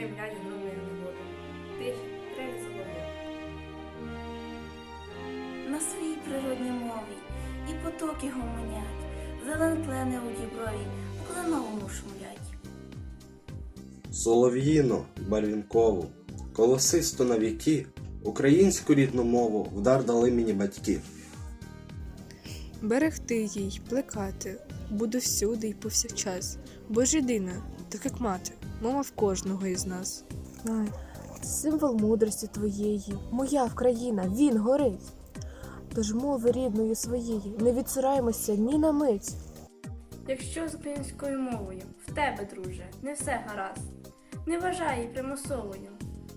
гремлять громи води. Трелі солов'я. на своїй природній мові, і потоки гомонять, зеленклени у діброві, у кленовому шумлять. Солов'їно, барвінкову, колосисто на віки, українську рідну мову вдар дали мені батьки. Берегти їй, плекати, буду всюди й повсякчас, бо ж єдина, так як мати, мова в кожного із нас. Символ мудрості твоєї, моя Вкраїна, він горить. Тож мови рідної своєї не відсираємося ні на мить. Якщо з українською мовою в тебе, друже, не все гаразд, не вважай її примусовою.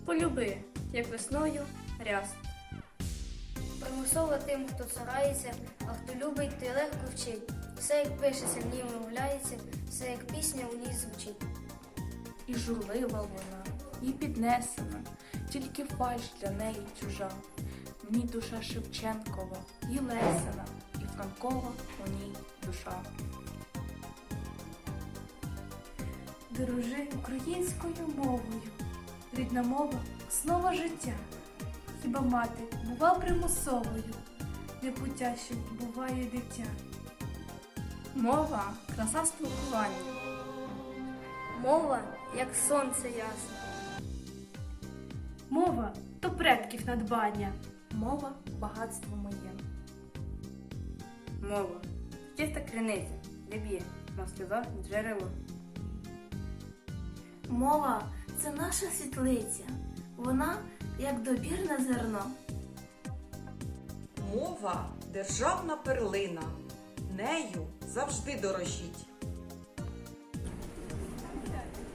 Полюби, як весною, ряст. Примусово тим, хто царається, а хто любить, той легко вчить. Все як пишеться, в ній вимовляється, все як пісня у ній звучить. І журлива вона, і піднесена, тільки фальш для неї чужа. Ній душа Шевченкова, і Лесина, і Франкова у ній душа. Дорожи українською мовою. Рідна мова основа життя. Хіба мати бува примусовою, не путящим буває дитя. Мова краса спілкування. Мова, як сонце ясне. Мова то предків надбання. Мова багатство моє. Мова. Чиста криниця, де б'є, на джерело. Мова це наша світлиця, вона як добірне зерно. Мова державна перлина. Нею завжди дорожіть.